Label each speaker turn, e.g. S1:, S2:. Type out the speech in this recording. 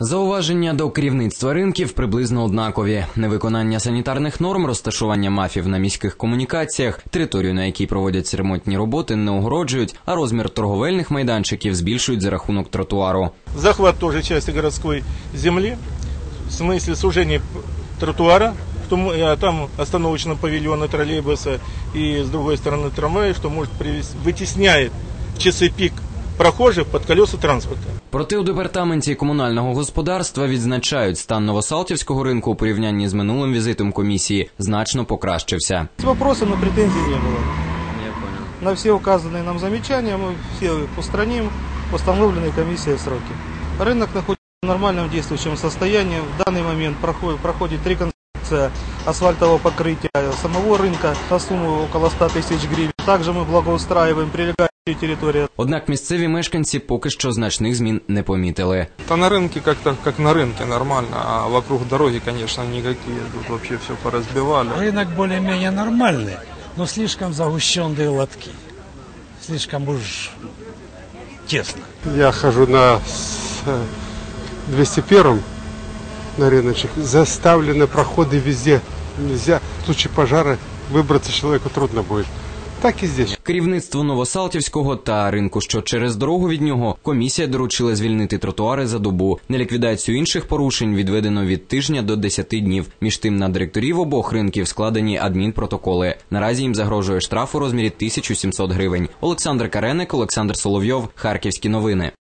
S1: Зауваження до керівництва ринків приблизно однакові: невиконання санітарних норм, розташування мафів на міських комунікаціях, територію, на якій проводяться ремонтні роботи, не огороджують, а розмір торговельних майданчиків збільшують за рахунок тротуару.
S2: Захват тоже части городской земли, в смысле сужения п- тротуара, в том- а там остановочного павильона троллейбуса и с другой стороны трамвая, что может привести, вытесняет в часы пик прохожих под колеса транспорта.
S1: Проте у департаменті комунального господарства відзначають, стан новосалтівського ринку у порівнянні з минулим візитом комісії значно покращився.
S3: Вопросов, но претензий не было. На все указанные нам замечания мы все устраним в установленные комиссией сроки. Рынок находится в нормальном действующем состоянии. В данный момент проходит, проходит реконструкция асфальтового покрытия самого рынка на сумму около 100 тысяч гривен. Также мы благоустраиваем прилегающие территории.
S1: Однак місцеві мешканці поки що значних змін не помітили.
S4: Да на рынке как-то как на рынке нормально, а вокруг дороги, конечно, никакие. Тут вообще все поразбивали.
S5: Рынок более-менее нормальный, но слишком загущенные лотки. Слишком уж тесно.
S6: Я хожу на с- э, 201 на рыночек. Заставлены проходы везде. Нельзя в случае пожара выбраться человеку трудно будет. Так і здесь.
S1: Керівництво Новосалтівського та ринку, що через дорогу від нього, комісія доручила звільнити тротуари за добу. На ліквідацію інших порушень відведено від тижня до 10 днів. Між тим на директорів обох ринків складені адмінпротоколи. Наразі їм загрожує штраф у розмірі 1700 гривень. Олександр Кареник, Олександр Соловйов, Харківські новини.